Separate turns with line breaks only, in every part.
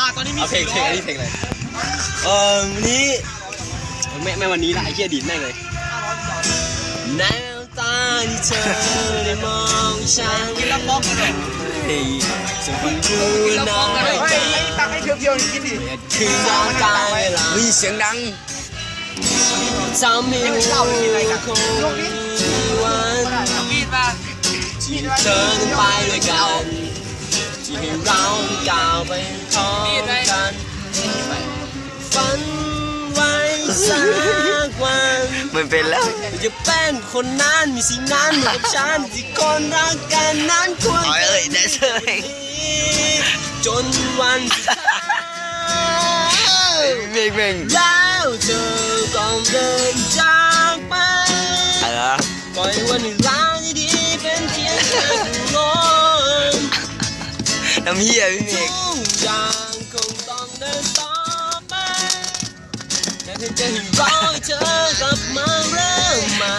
มาตอนนี้มี
เอาเพลงเพลงอันนี้เพลงอะไรเออวันนี้ไม่ไม่วันนี้ละไอ้เหี้ยดีดแม่งเลยแนวตาที่เธอได้มองฉัน
กินแล้วบอกกันเลย
เฮ้ยจะฟังดู
กินแล้ว
นะ
บอกกันเลยเฮ้ยไอ้ตังให้เพียวๆนี่กินดิ
คือน้ำตาเวลา
เฮ้ยเสียงดัง
ทำให้รู้คงมีวัน
เอามีดมา
ที่เธอต้องไปด้วยกันที่ให้เราก้าวไปพร้อม สักวัน
มันเป็นแล้ว
จะเป็นคนนั้นมีสิ่งนั้นเหมือนกับฉันที่คนรักกันนั้นควร
อ๋อเอ้ยได้เลย
จนวันสุดท้าย
เม่งเม่ง
แล้วเธอต้องเดินจากไป
อะไรวะ
ปล่อยวันเวลาดีๆเป็นเพียงแค่ลม
น้ำเหี้ยพี่เม
ทุ
ก
กอย่างคง เธอจะให้รอให้เธอกลับมาเริ่มใหม่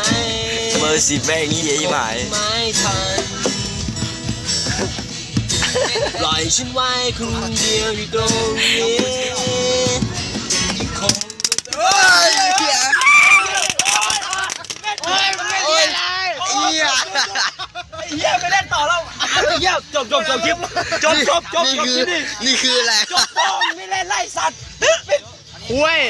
เบอร์สิบแม่งเหี้ยยี่หมาย
ไม่ทันปล่อยฉันไว้คนเดียวอยู่ตรงนี้คง
เฮ้ยเหี้ย
โอ้ยเรียนอะไร
เหี้ย
เฮียไม่เล่นต่อแล้วเฮียจบจบจบคลิปจบจบจบ
นี่คือนี่คืออะไร
จบป้องไม่เล่นไล่สัตว์เว้ย